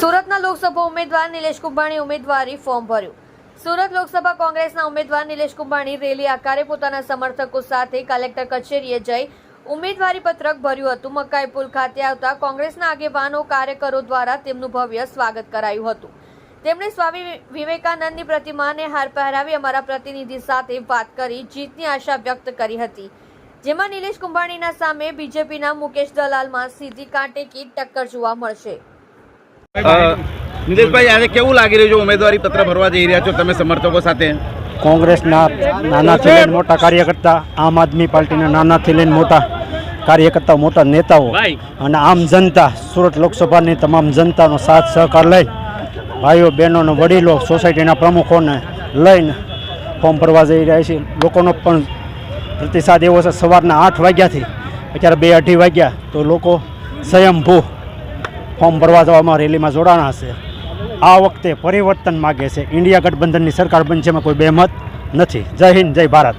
સુરતના લોકસભા ઉમેદવાર નિલેશ કુંભાણી ઉમેદવારી ફોર્મ ભર્યું. સુરત લોકસભા કોંગ્રેસના ઉમેદવાર નિલેશ કુંભાણી રેલી આકારે પોતાના સમર્થકો સાથે કલેક્ટર કચેરીએ જઈ ઉમેદવારી પત્રક ભર્યું હતું. મકાઈ પુલ ખાતે આવતા કોંગ્રેસના આગેવાનો કાર્યકરો દ્વારા તેમનું ભવ્ય સ્વાગત કરાયું હતું. તેમણે સ્વામી વિવેકાનંદની પ્રતિમાને હાર પહેરાવી અમારા પ્રતિનિધિ સાથે વાત કરી, જીતની આશા વ્યક્ત કરી હતી. જેમાં નિલેશ કુંભાણીના સામે બીજેપીના મુકેશ દલાલમાં સીધી કાંટેકી ટક્કર જોવા મળશે. નિલેશભાઈ આજે કેવું લાગી રહ્યું છે? ઉમેદવારી પત્ર ભરવા જઈ રહ્યા છો તમે સમર્થકો સાથે? કોંગ્રેસના નાનાથી લઈને મોટા કાર્યકર્તા આમ આદમી પાર્ટીના નાનાથી લઈને મોટા કાર્યકર્તા મોટા નેતાઓ અને આમ જનતા સુરત લોકસભાની તમામ જનતાનો સાથ સહકાર લઈ ભાઈઓ બહેનોને વડીલો સોસાયટીના પ્રમુખોને લઈને ફોર્મ ભરવા જઈ રહ્યા છે લોકોનો પણ પ્રતિસાદ એવો છે સવારના આઠ વાગ્યાથી અત્યારે બે અઢી વાગ્યા તો લોકો સ્વયંભૂ ફોર્મ ભરવા જવામાં રેલીમાં જોડાણા છે. આ વખતે પરિવર્તન માગે છે. ઇન્ડિયા ગઠબંધનની સરકાર બનશે એમાં કોઈ બેમત નથી. જય હિન્દ, જય ભારત.